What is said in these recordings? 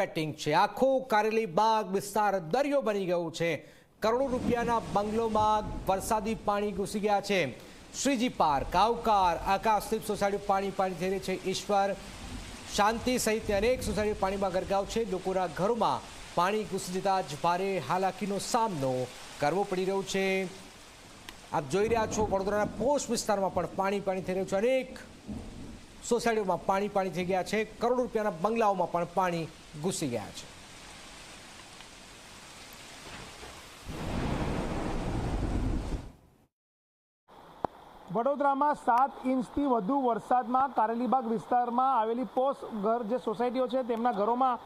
Batting છે. આખો કારેલી બાગ વિસ્તાર દરિયો બની ગયો છે. કરોડો રૂપિયાના બંગલોમાં વરસાદી પાણી ઘૂસી ગયા છે. શ્રીજી પાર્ક, આવકાર આકાશદીપ સોસાયટી પાણી પાણી થઈ રહી છે. ઈશ્વર, શાંતિ સહિત અનેક સોસાયટી પાણીમાં ગરકાવ છે. લોકોના ઘરોમાં પાણી ઘૂસી જતા જ ભારે હાલાકીનો સામનો કરવો પડી રહ્યો છે. આપ જોઈ રહ્યા છો, વડોદરાના પોસ્ટ વિસ્તારમાં પણ પાણી પાણી થઈ રહ્યું છે. અનેક સોસાયટીઓમાં પાણી પાણી થઈ ગયા છે. કરોડો રૂપિયાના બંગલાઓમાં પણ પાણી ઘૂસી ગયા છે વડોદરામાં સાત ઇંચથી વધુ વરસાદમાં કારેલીબાગ વિસ્તારમાં આવેલી પોસ ઘર જે સોસાયટીઓ છે તેમના ઘરોમાં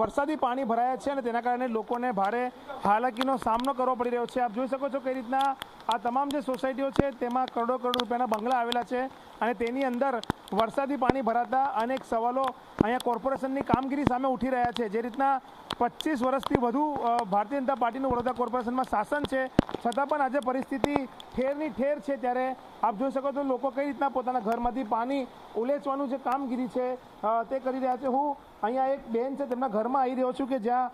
વરસાદી પાણી ભરાયા છે અને તેના કારણે લોકોને ભારે હાલાકીનો સામનો કરવો પડી રહ્યો છે. આપ જોઈ શકો છો કઈ રીતના આ તમામ જે સોસાયટીઓ છે તેમાં કરોડો કરોડ રૂપિયાના બંગલા આવેલા છે. અને તેની અંદર વરસાદી પાણી ભરાતા અનેક સવાલો અહીંયા કોર્પોરેશનની કામગીરી સામે ઉઠી રહ્યા છે. જે રીતના પચીસ વર્ષથી વધુ ભારતીય જનતા પાર્ટીનું વડોદરા કોર્પોરેશનમાં શાસન છે. છતાં પણ આજે પરિસ્થિતિ ઠેરની ઠેર છે ત્યારે આપ જોઈ શકો તો લોકો કઈ રીતના પોતાના ઘરમાંથી પાણી ઉલેચવાનું જે કામગીરી છે તે કરી રહ્યા છે. હું અહીંયા એક બેન છે, તેમના ઘરમાં આવી રહ્યો છું કે જ્યાં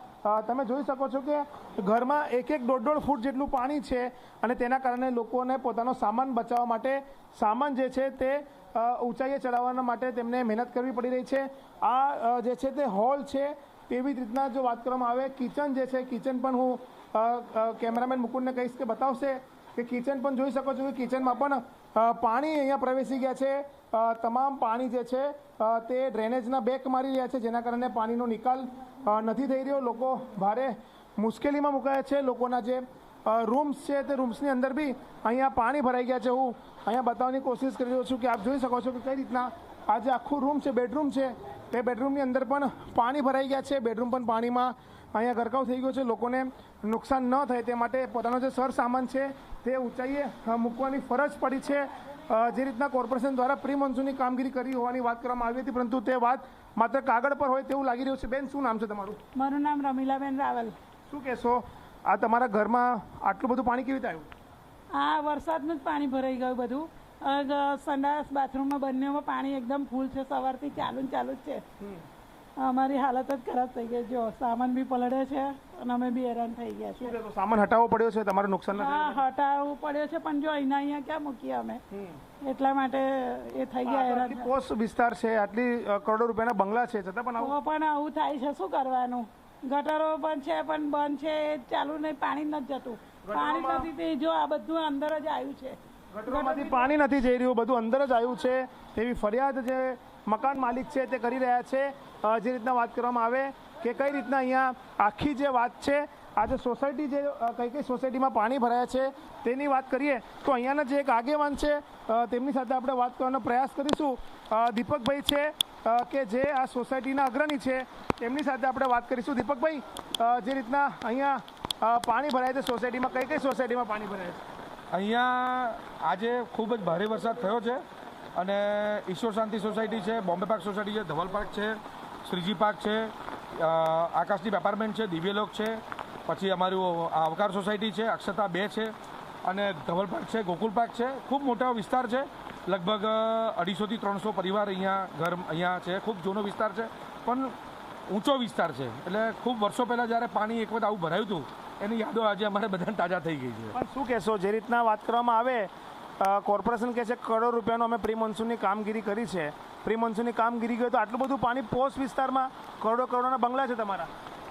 તમે જોઈ શકો છો કે ઘરમાં એક એક દોઢ દોઢ ફૂટ જેટલું પાણી છે અને તેના કારણે લોકોને પોતાનો સામાન બચાવવા માટે સામાન જે છે તે ઊંચાઈએ ચડાવવાના માટે તેમને મહેનત કરવી પડી રહી છે. આ જે છે તે હોલ છે તેવી જ રીતના જો વાત કરવામાં આવે, કિચન જે છે, કિચન પણ હું કેમેરામેન મુકુંદને કહીશ કે બતાવશે કે કિચન પણ જોઈ શકો છો કે કિચનમાં પણ પાણી અહીંયા પ્રવેશી ગયા છે. તમામ પાણી જે છે તે ડ્રેનેજના બેક મારી રહ્યા છે, જેના કારણે પાણીનો નિકાલ નથી થઈ રહ્યો. લોકો ભારે મુશ્કેલીમાં મુકાયા છે. લોકોના જે રૂમ્સ છે, તે રૂમ્સની અંદર બી અહીંયા પાણી ભરાઈ ગયા છે. હું અહીંયા બતાવવાની કોશિશ કરી રહ્યો છું કે આપ જોઈ શકો છો કે કઈ રીતના આ જે આખું રૂમ છે, બેડરૂમ છે, તે બેડરૂમની અંદર પણ પાણી ભરાઈ ગયા છે. બેડરૂમ પણ પાણીમાં અહીંયા ગરકાવ થઈ ગયો છે. લોકોને નુકસાન ન થાય તે માટે પોતાનો જે સર સામાન છે, તે ઊંચાઈએ મૂકવાની ફરજ પડી છે. જે રીતના કોર્પોરેશન દ્વારા પ્રી મોન્સૂનની કામગીરી કરી હોવાની વાત કરવામાં આવી હતી પરંતુ તે વાત માત્ર કાગળ પર હોય તેવું લાગી રહ્યું છે. બેન શું નામ છે તમારું? મારું નામ રમીલાબેન રાવલ. શું કહેશો? આ તમારા ઘરમાં આટલું બધું પાણી કેવી રીતે આવ્યું? આ વરસાદનું જ પાણી ભરાઈ ગયું બધું. સંડાસ બાથરૂમમાં બંનેમાં પાણી એકદમ ફૂલ છે. સવારથી ચાલુ ચાલુ જ છે. અમારી હાલત જ ખરાબ થઈ ગઈ. જો સામાન બી પલળે છે અને અમે બી હેરાન થઈ ગયા છે સામાન હટાવવો પડ્યો છે? તમારું નુકસાન હા હટાવવું પડ્યો છે પણ જો અહીંના અહીંયા ક્યાં મૂકીએ અમે? એટલા માટે એ થઈ ગયા હેરાન કોસ વિસ્તાર છે આટલી કરોડો રૂપિયાના બંગલા છે છતાં પણ આવું પણ આવું થાય છે શું કરવાનું? ગટરો પણ છે પણ બંધ છે એ ચાલુ નહીં પાણી નથી જતું. પાણી નથી તે જો આ બધું અંદર જ આવ્યું છે. ગટરોમાંથી પાણી નથી જઈ રહ્યું બધું અંદર જ આવ્યું છે તેવી ફરિયાદ જે મકાન માલિક છે તે કરી રહ્યા છે. જે રીતના વાત કરવામાં આવે કે કઈ રીતના અહીંયા આખી જે વાત છે, આ જે સોસાયટી જે કઈ કઈ સોસાયટીમાં પાણી ભરાયા છે તેની વાત કરીએ, તો અહીંયાના જે એક આગેવાન છે તેમની સાથે આપણે વાત કરવાનો પ્રયાસ કરીશું. દીપકભાઈ છે કે જે આ સોસાયટીના અગ્રણી છે, તેમની સાથે આપણે વાત કરીશું. દીપકભાઈ જે રીતના અહીંયા પાણી ભરાય છે સોસાયટીમાં, કઈ કઈ સોસાયટીમાં પાણી ભરાય છે? અહીંયા આજે ખૂબ જ ભારે વરસાદ થયો છે અને ઈશ્વર શાંતિ સોસાયટી છે, બોમ્બે પાર્ક સોસાયટી છે, ધવલ પાર્ક છે શ્રીજી પાર્ક છે આકાશદીપ એપાર્ટમેન્ટ છે દિવ્યલોક છે, પછી અમારું આવકાર સોસાયટી છે, અક્ષતા બે છે, અને ધવલ પાર્ક છે, ગોકુલ પાર્ક છે, ખૂબ મોટો વિસ્તાર છે, લગભગ અઢીસોથી ત્રણસો પરિવાર અહીંયા ઘર, અહીંયા છે, ખૂબ જૂનો વિસ્તાર છે, પણ ઊંચો વિસ્તાર છે, એટલે ખૂબ વર્ષો પહેલાં જ્યારે પાણી એક વખત આવું ભરાયું હતું, એની યાદો આજે અમારે બધાને તાજા થઈ ગઈ છે. પણ શું કહેશો, જે રીતના વાત કરવામાં આવે કોર્પોરેશન કહે છે, કરોડ રૂપિયાનો અમે પ્રી કામગીરી કરી છે. પ્રી કામગીરી ગયો તો આટલું બધું પાણી પોસ્ટ વિસ્તારમાં કરોડો કરોડોના બંગલા છે તમારા.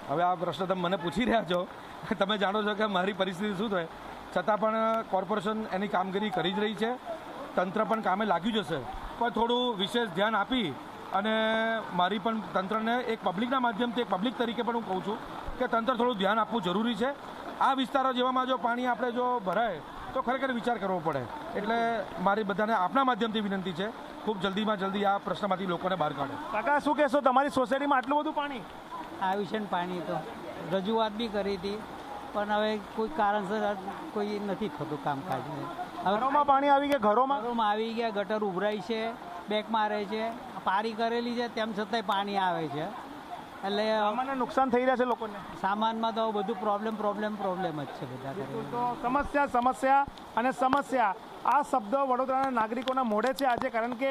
હવે આ પ્રશ્ન તમે મને પૂછી રહ્યા છો. તમે જાણો છો કે મારી પરિસ્થિતિ શું થાય. છતાં પણ કોર્પોરેશન એની કામગીરી કરી જ રહી છે. તંત્ર પણ કામે લાગ્યું જશે પણ થોડું વિશેષ ધ્યાન આપી અને મારી પણ તંત્રને એક પબ્લિકના માધ્યમથી, એક પબ્લિક તરીકે પણ હું કહું છું કે તંત્ર થોડું ધ્યાન આપવું જરૂરી છે. આ વિસ્તારો જેવામાં જો પાણી આપણે જો ભરાય તો ખરેખર વિચાર કરવો પડે. એટલે મારી બધાને આપના માધ્યમથી વિનંતી છે ખૂબ જલ્દીમાં જલ્દી આ પ્રશ્નમાંથી લોકોને બહાર કાઢે. કાકા શું કહેશો? તમારી સોસાયટીમાં આટલું બધું પાણી? આવ્યું છે ને પાણી તો. રજૂઆત બી કરી હતી પણ હવે કોઈ કારણસર કોઈ નથી થતું કામકાજ. હવે ઘરોમાં પાણી આવી ગયા? ઘરોમાં? ઘરોમાં આવી ગયા ગટર ઉભરાય છે બેક મારે છે પારી કરેલી છે તેમ છતાંય પાણી આવે છે. એટલે સામાન્ય નુકસાન થઈ રહ્યા છે લોકોને? સામાનમાં તો બધું પ્રોબ્લેમ પ્રોબ્લેમ પ્રોબ્લેમ જ છે બધા તો સમસ્યા સમસ્યા અને સમસ્યા. આ શબ્દ વડોદરાના નાગરિકોના મોઢે છે આજે કારણ કે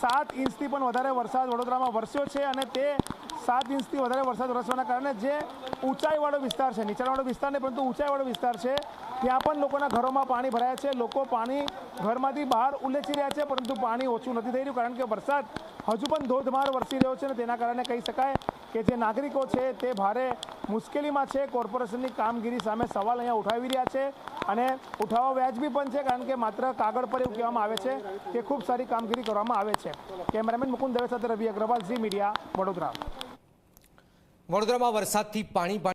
સાત ઇંચથી પણ વધારે વરસાદ વડોદરામાં વરસ્યો છે અને તે સાત ઇંચથી વધારે વરસાદ વરસવાના કારણે જે ઊંચાઈવાળો વિસ્તાર છે નીચાણવાળો વિસ્તાર નહીં પરંતુ ઊંચાઈવાળો વિસ્તાર છે ત્યાં પણ લોકોના ઘરોમાં પાણી ભરાયા છે. લોકો પાણી ઘરમાંથી બહાર ઉલેચી રહ્યા છે પરંતુ પાણી ઓછું નથી થઈ રહ્યું કારણ કે વરસાદ હજુ પણ ધોધમાર વરસી રહ્યો છે અને તેના કારણે કહી શકાય કે જે નાગરિકો છે તે ભારે મુશ્કેલીમાં છે. કોર્પોરેશનની કામગીરી સામે સવાલ અહીંયા ઉઠાવી રહ્યા છે અને ઉઠાવવા વ્યાજબી પણ છે, કારણ કે માત્ર કાગળ પર એવું કહેવામાં આવે છે કે ખૂબ સારી કામગીરી કરવામાં આવે છે. કેમેરામેન મુકુંદ દવે સાથે રવિ અગ્રવાલ, ઝી મીડિયા, વડોદરા. વડોદરામાં વરસાદથી પાણી